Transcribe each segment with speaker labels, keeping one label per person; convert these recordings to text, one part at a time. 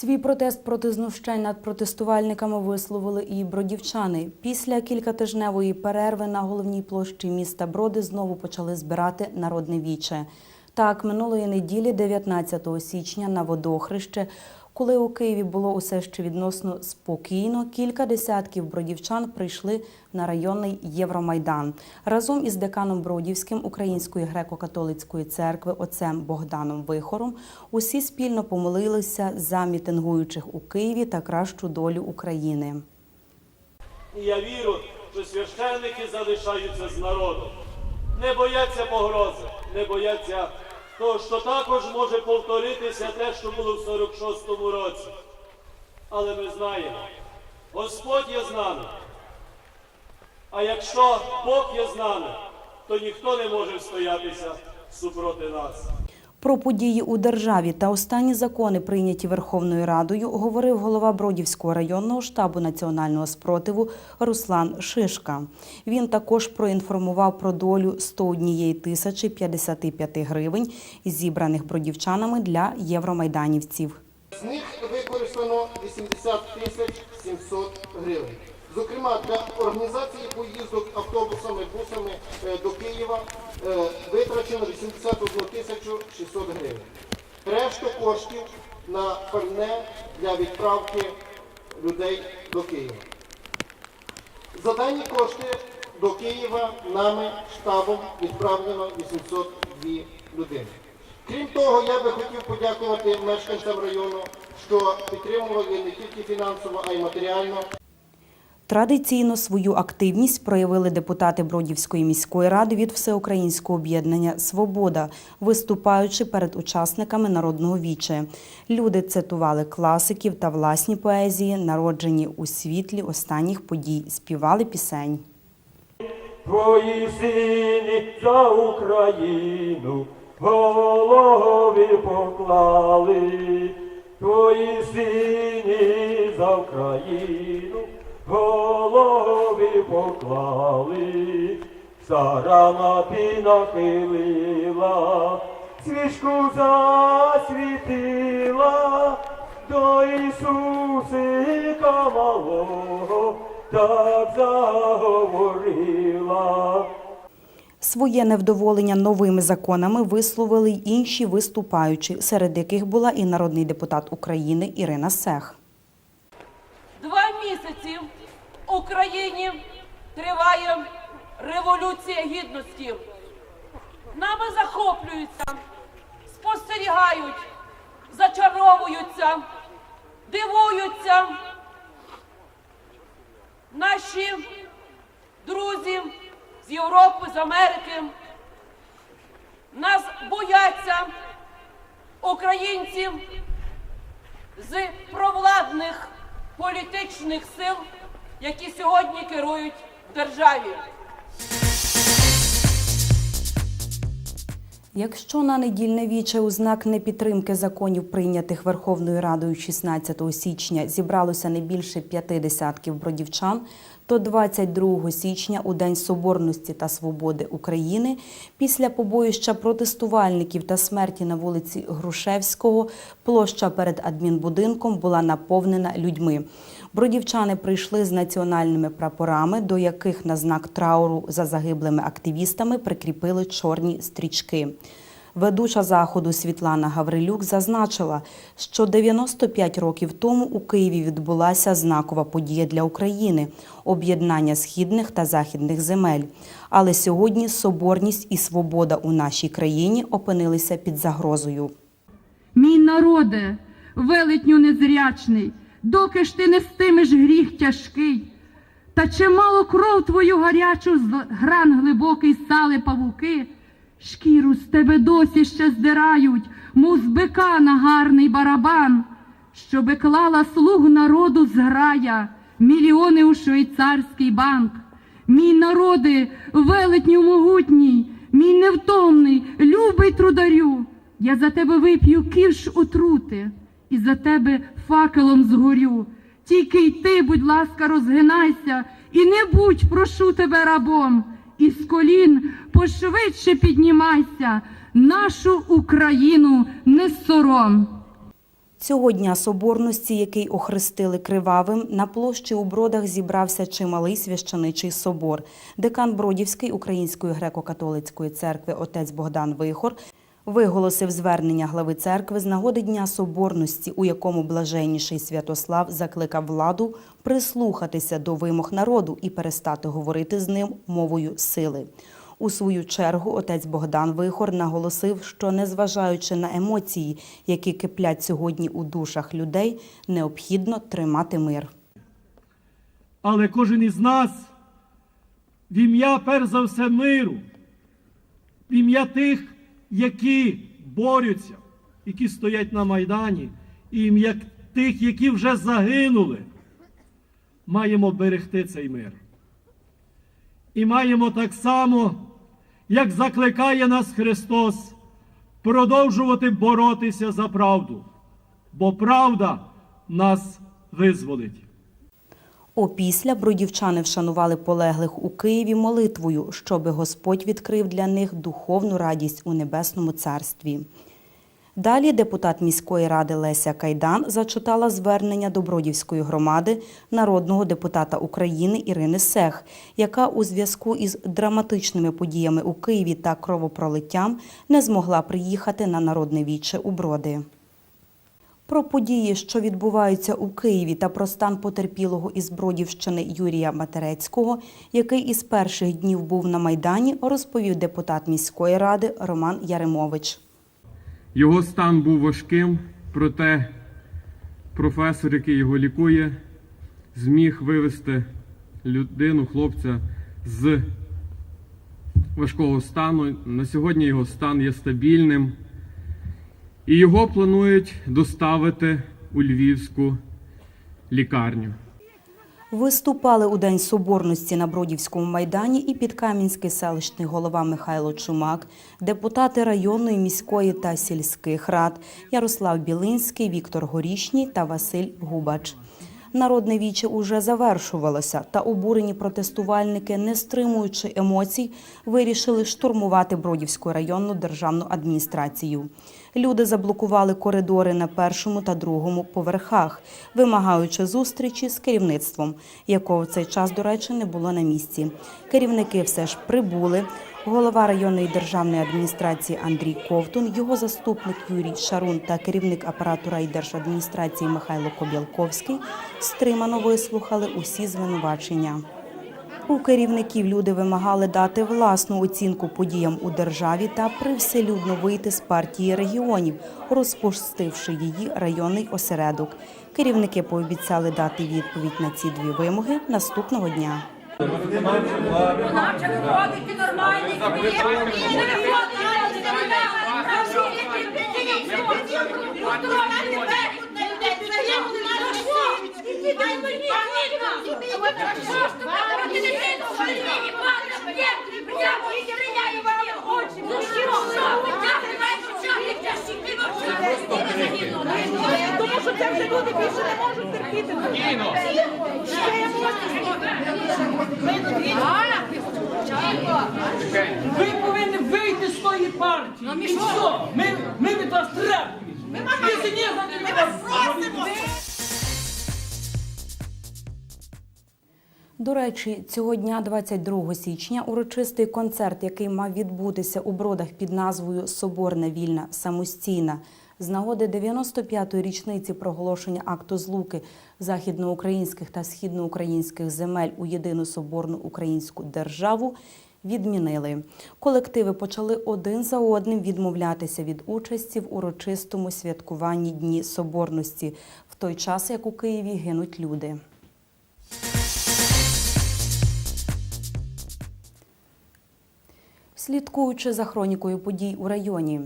Speaker 1: Свій протест проти знущань над протестувальниками висловили і бродівчани. Після кількатижневої перерви на головній площі міста Броди знову почали збирати народне віче. Так, минулої неділі, 19 січня, на водохреще, коли у Києві було усе ще відносно спокійно, кілька десятків бродівчан прийшли на районний Євромайдан. Разом із деканом Бродівським Української греко-католицької церкви отцем Богданом Вихором усі спільно помолилися за мітингуючих у Києві та кращу долю України.
Speaker 2: Я вірю, що священники залишаються з народом. Не бояться погрози, не бояться того, що також може повторитися те, що було в 46-му році. Але ми знаємо, Господь є з нами. А якщо Бог є з нами, то ніхто не може стоятися супроти нас.
Speaker 1: Про події у державі та останні закони, прийняті Верховною Радою, говорив голова Бродівського районного штабу національного спротиву Руслан Шишка. Він також проінформував про долю 101 тисячі 55 гривень, зібраних бродівчанами для євромайданівців.
Speaker 3: З них використано 80 тисяч 700 гривень. Зокрема, для організації поїздок автобусами, бусами е, до Києва е, витрачено 81 тисячу 600 гривень. Решту коштів на пальне для відправки людей до Києва. За дані кошти до Києва нами штабом відправлено 802 людини. Крім того, я би хотів подякувати мешканцям району, що підтримували не тільки фінансово, а й матеріально
Speaker 1: Традиційно свою активність проявили депутати Бродівської міської ради від Всеукраїнського об'єднання Свобода, виступаючи перед учасниками народного віче. Люди цитували класиків та власні поезії, народжені у світлі останніх подій, співали пісень.
Speaker 2: Твої сині за Україну голови поклали, твої сині за Україну поклали, Сарана ти нахилила, свічку засвітила, до Ісусика малого так заговорила.
Speaker 1: Своє невдоволення новими законами висловили й інші виступаючі, серед яких була і народний депутат України Ірина Сех.
Speaker 4: Два місяці в Україні триває революція гідності. Нами захоплюються, спостерігають, зачаровуються, дивуються. Наші друзі з Європи, з Америки нас бояться українців з провладних політичних сил, які сьогодні керують державі.
Speaker 1: Якщо на недільне віче у знак непідтримки законів, прийнятих Верховною Радою 16 січня, зібралося не більше п'яти десятків бродівчан, то 22 січня, у День Соборності та Свободи України, після побоїща протестувальників та смерті на вулиці Грушевського, площа перед адмінбудинком була наповнена людьми. Бродівчани прийшли з національними прапорами, до яких на знак трауру за загиблими активістами прикріпили чорні стрічки. Ведуча заходу Світлана Гаврилюк зазначила, що 95 років тому у Києві відбулася знакова подія для України об'єднання східних та західних земель. Але сьогодні соборність і свобода у нашій країні опинилися під загрозою.
Speaker 5: Мій народе, велетню незрячний, доки ж ти нестимеш гріх тяжкий, та чимало кров твою гарячу з гран глибокий сали павуки, шкіру з тебе досі ще здирають, мов з бика на гарний барабан, щоби клала слуг народу зграя, мільйони у швейцарський банк. Мій народи, велетню могутній, мій невтомний, любий трударю. Я за тебе вип'ю кірш отрути, і за тебе факелом згорю. Тільки й ти, будь ласка, розгинайся, і не будь, прошу тебе, рабом, і з колін пошвидше піднімайся, нашу Україну не сором.
Speaker 1: Цього дня соборності, який охрестили кривавим, на площі у Бродах зібрався чималий священичий собор. Декан Бродівської Української греко-католицької церкви отець Богдан Вихор виголосив звернення глави церкви з нагоди Дня Соборності, у якому блаженніший Святослав закликав владу прислухатися до вимог народу і перестати говорити з ним мовою сили. У свою чергу отець Богдан Вихор наголосив, що незважаючи на емоції, які киплять сьогодні у душах людей, необхідно тримати мир.
Speaker 2: Але кожен із нас в ім'я перш за все миру, в ім'я тих, які борються, які стоять на Майдані, і ім'я тих, які вже загинули, маємо берегти цей мир. І маємо так само, як закликає нас Христос, продовжувати боротися за правду, бо правда нас визволить.
Speaker 1: Опісля бродівчани вшанували полеглих у Києві молитвою, щоби Господь відкрив для них духовну радість у небесному царстві. Далі депутат міської ради Леся Кайдан зачитала звернення до Бродівської громади народного депутата України Ірини Сех, яка у зв'язку із драматичними подіями у Києві та кровопролиттям не змогла приїхати на народне віче у Броди. Про події, що відбуваються у Києві, та про стан потерпілого із Бродівщини Юрія Матерецького, який із перших днів був на Майдані, розповів депутат міської ради Роман Яремович.
Speaker 6: Його стан був важким, проте професор, який його лікує, зміг вивести людину, хлопця з важкого стану. На сьогодні його стан є стабільним. І його планують доставити у Львівську лікарню.
Speaker 1: Виступали у День Соборності на Бродівському майдані і підкам'янський селищний голова Михайло Чумак, депутати районної, міської та сільських рад Ярослав Білинський, Віктор Горішній та Василь Губач. Народне віче уже завершувалося, та обурені протестувальники, не стримуючи емоцій, вирішили штурмувати Бродівську районну державну адміністрацію. Люди заблокували коридори на першому та другому поверхах, вимагаючи зустрічі з керівництвом, якого в цей час, до речі, не було на місці. Керівники все ж прибули. Голова районної державної адміністрації Андрій Ковтун, його заступник Юрій Шарун та керівник апарату райдержадміністрації Михайло Кобілковський стримано вислухали усі звинувачення. У керівників люди вимагали дати власну оцінку подіям у державі та привселюдно вийти з партії регіонів, розпустивши її районний осередок. Керівники пообіцяли дати відповідь на ці дві вимоги наступного дня.
Speaker 7: Наче виходить не виходить, тому що це вже люди більше не можуть терпіти.
Speaker 8: Ви повинні вийти з тої партії. І все. Ми, ми від вас требуємо. Ми вас просимо.
Speaker 1: До речі, цього дня, 22 січня, урочистий концерт, який мав відбутися у бродах під назвою Соборна вільна самостійна з нагоди 95-ї річниці проголошення акту злуки західноукраїнських та східноукраїнських земель у єдину соборну українську державу. Відмінили колективи почали один за одним відмовлятися від участі в урочистому святкуванні Дні Соборності в той час, як у Києві гинуть люди. Слідкуючи за хронікою подій у районі.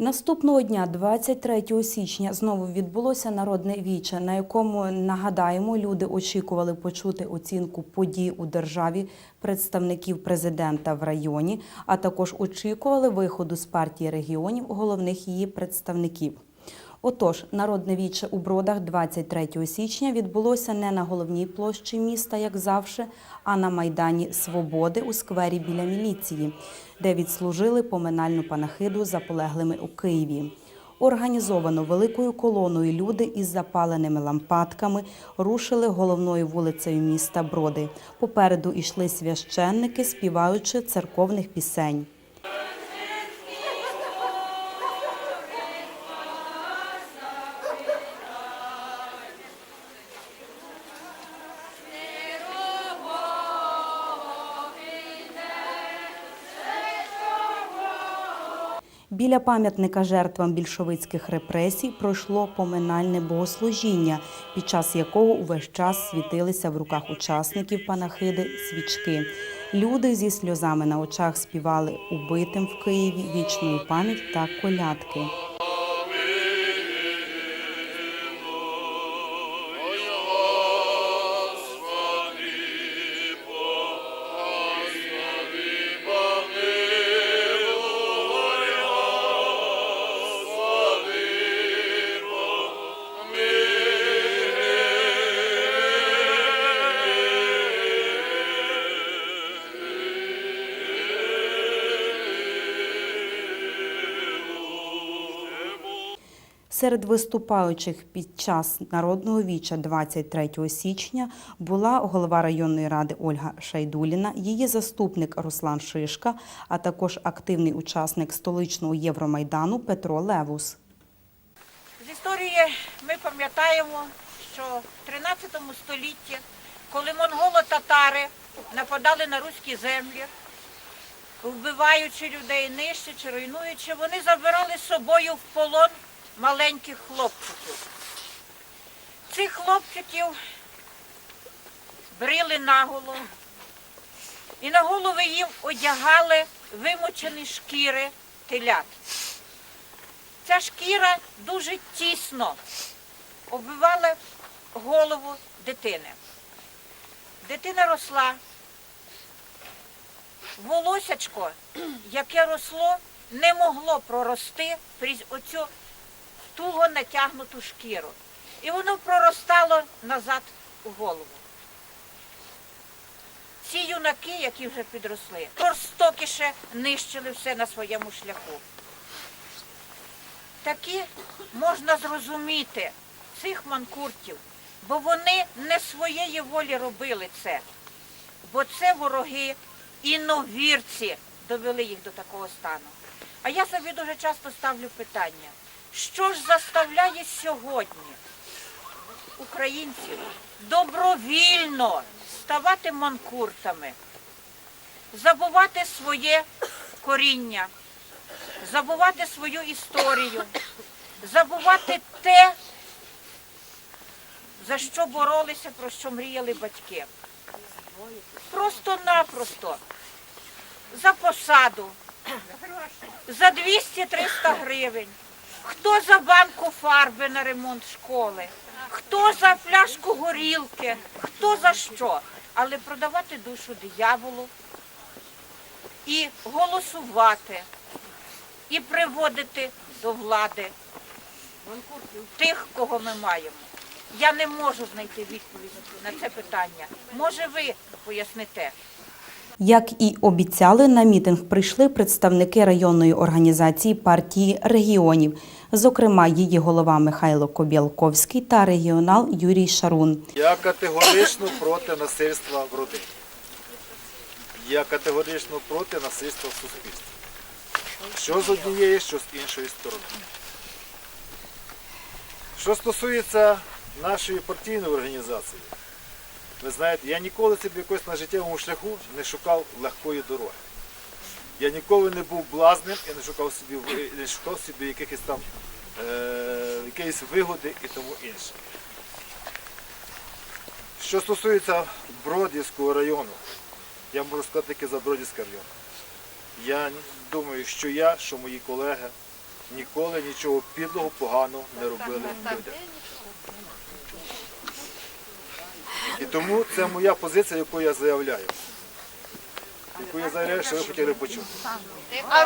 Speaker 1: Наступного дня, 23 січня, знову відбулося народне віче, на якому нагадаємо, люди очікували почути оцінку подій у державі представників президента в районі, а також очікували виходу з партії регіонів головних її представників. Отож, народне віче у Бродах 23 січня відбулося не на головній площі міста, як завжди, а на Майдані Свободи у сквері біля міліції, де відслужили поминальну панахиду за полеглими у Києві. Організовано великою колоною люди із запаленими лампадками рушили головною вулицею міста Броди. Попереду йшли священники, співаючи церковних пісень. Біля пам'ятника жертвам більшовицьких репресій пройшло поминальне богослужіння, під час якого увесь час світилися в руках учасників панахиди свічки. Люди зі сльозами на очах співали убитим в Києві вічну пам'ять та колядки. Серед виступаючих під час народного віча 23 січня була голова районної ради Ольга Шайдуліна, її заступник Руслан Шишка, а також активний учасник столичного Євромайдану Петро Левус.
Speaker 9: З історії ми пам'ятаємо, що в 13 столітті, коли монголо-татари нападали на руські землі, вбиваючи людей, нищачи, руйнуючи, вони забирали з собою в полон маленьких хлопчиків. Цих хлопчиків брили наголо, і на голови їм одягали вимочені шкіри телят. Ця шкіра дуже тісно оббивала голову дитини. Дитина росла. Волосячко, яке росло, не могло прорости крізь оцю туго натягнуту шкіру. І воно проростало назад у голову. Ці юнаки, які вже підросли, жорстокіше нищили все на своєму шляху таки можна зрозуміти цих манкуртів, бо вони не своєї волі робили це, бо це вороги іновірці довели їх до такого стану. А я собі дуже часто ставлю питання, що ж заставляє сьогодні українців добровільно ставати манкуртами, забувати своє коріння, забувати свою історію, забувати те, за що боролися, про що мріяли батьки. Просто-напросто за посаду, за 200-300 гривень, хто за банку фарби на ремонт школи, хто за пляшку горілки, хто за що. Але продавати душу дияволу і голосувати і приводити до влади тих, кого ми маємо. Я не можу знайти відповідь на це питання. Може, ви поясните?
Speaker 1: Як і обіцяли, на мітинг прийшли представники районної організації партії регіонів, зокрема її голова Михайло Кобєлковський та регіонал Юрій Шарун.
Speaker 10: Я категорично проти насильства в родині. Я категорично проти насильства в суспільстві. Що з однієї, що з іншої сторони. Що стосується нашої партійної організації, ви знаєте, я ніколи собі якось на життєвому шляху не шукав легкої дороги. Я ніколи не був блазним і не шукав собі, не шукав собі якихось там е, якоїсь вигоди і тому інше. Що стосується Бродівського району, я можу сказати тільки за Бродівський район. Я думаю, що я, що мої колеги ніколи нічого підлого, поганого не робили людям. І тому це моя позиція, яку я заявляю. Яку я заявляю, що ви хотіли почути.
Speaker 7: А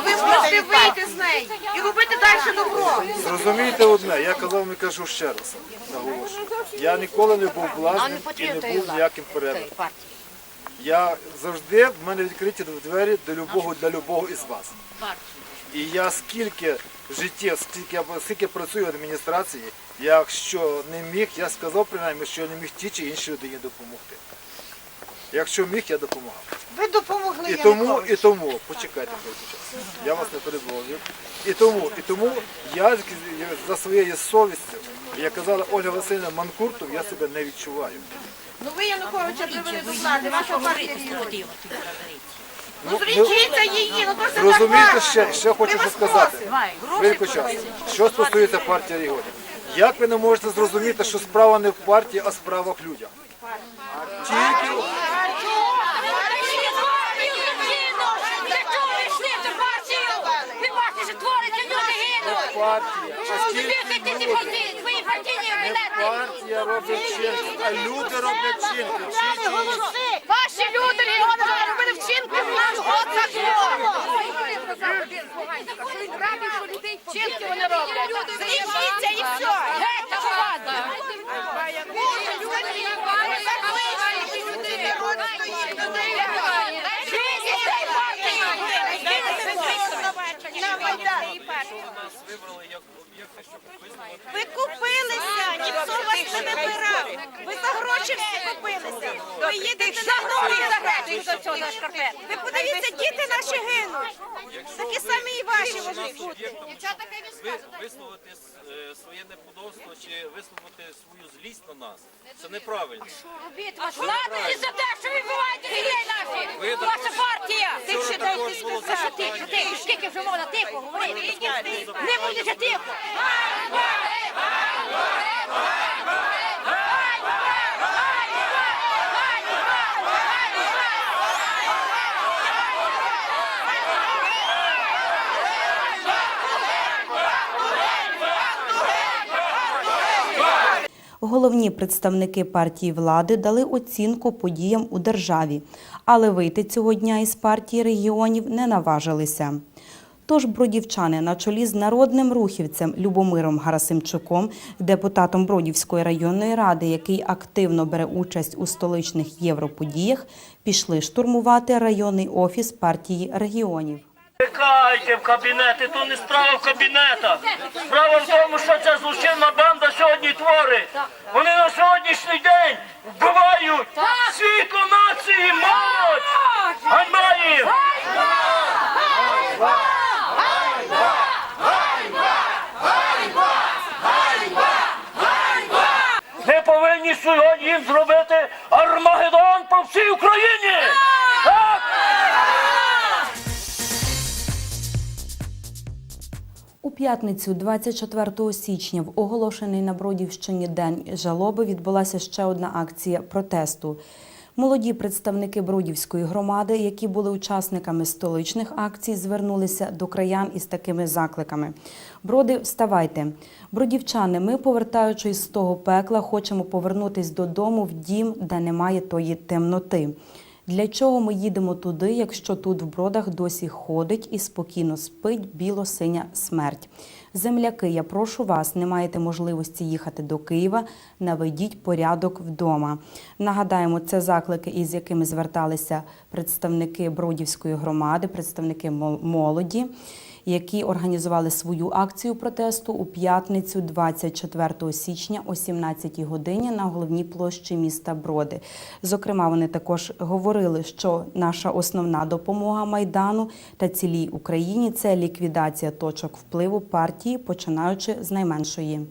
Speaker 7: ви можете вийти з неї і робити далі добро.
Speaker 10: Зрозумійте одне, я казав і кажу ще раз, наголошую. Я ніколи не був власним і не був ніяким передом. Я завжди в мене відкриті двері до любого для любого із вас. І я скільки в скільки, я- скільки працюю в адміністрації, якщо не міг, я сказав принаймні, що я не міг тій чи іншій людині допомогти. Якщо міг, я допомагав.
Speaker 7: Ви допомогли
Speaker 10: І тому, і тому, почекайте. Я вас не передвожу. І тому, і тому я за своєю совістю, як казала Ольга Васильівна Манкуртов, я себе не відчуваю.
Speaker 7: Ну ви Януковича привели до влади, ваша партія. Ну
Speaker 10: Ну,
Speaker 7: зрічіться її, ну то це
Speaker 10: Розумієте, ще, ще хочу що сказати. Хвильку часу. Що стосується партії регіонів. Як ви не можете зрозуміти, що справа не в партії, а справа в людях? Тільки партія, а. Не партія робить вчинки, а люди роблять вчинки.
Speaker 7: Ваші люди регіони зараз робили вчинки в наш год Вчинки вони роблять. Зрічіться і все. Геть та влада. Ви купилися, ніхто вас не вибирав. Ви за гроші всі купилися. Ви їдете на гроші. Ви подивіться, діти наші гинуть. Такі самі і ваші можуть бути.
Speaker 11: висловити е, своє неподобство чи висловити свою злість на нас. Це неправильно.
Speaker 9: Влади за те, що відбуваєте дітей наших! Ваша партія! Тихше дайте сказати! Скільки вже можна тихо говорити? Не будете тихо!
Speaker 1: Головні представники партії влади дали оцінку подіям у державі, але вийти цього дня із партії регіонів не наважилися. Тож бродівчани на чолі з народним рухівцем Любомиром Гарасимчуком, депутатом Бродівської районної ради, який активно бере участь у столичних європодіях, пішли штурмувати районний офіс партії регіонів.
Speaker 8: Чекайте в кабінети, то не справа в кабінетах. Справа в тому, що ця злочинна банда сьогодні творить. Вони на сьогоднішній день вбивають світло нації, молодь! Ганьба їм! Ми повинні сьогодні зробити Армагеддон по всій Україні!
Speaker 1: У п'ятницю, 24 січня, в оголошений на Бродівщині День жалоби відбулася ще одна акція протесту. Молоді представники Бродівської громади, які були учасниками столичних акцій, звернулися до краян із такими закликами: Броди, вставайте! Бродівчани, ми, повертаючись з того пекла, хочемо повернутись додому в дім, де немає тої темноти. Для чого ми їдемо туди, якщо тут в бродах досі ходить і спокійно спить біло-синя смерть? Земляки, я прошу вас, не маєте можливості їхати до Києва, наведіть порядок вдома. Нагадаємо, це заклики, із якими зверталися представники Бродівської громади, представники мол- молоді які організували свою акцію протесту у п'ятницю 24 січня о 17 годині на головній площі міста Броди. Зокрема, вони також говорили, що наша основна допомога майдану та цілій Україні це ліквідація точок впливу партії, починаючи з найменшої.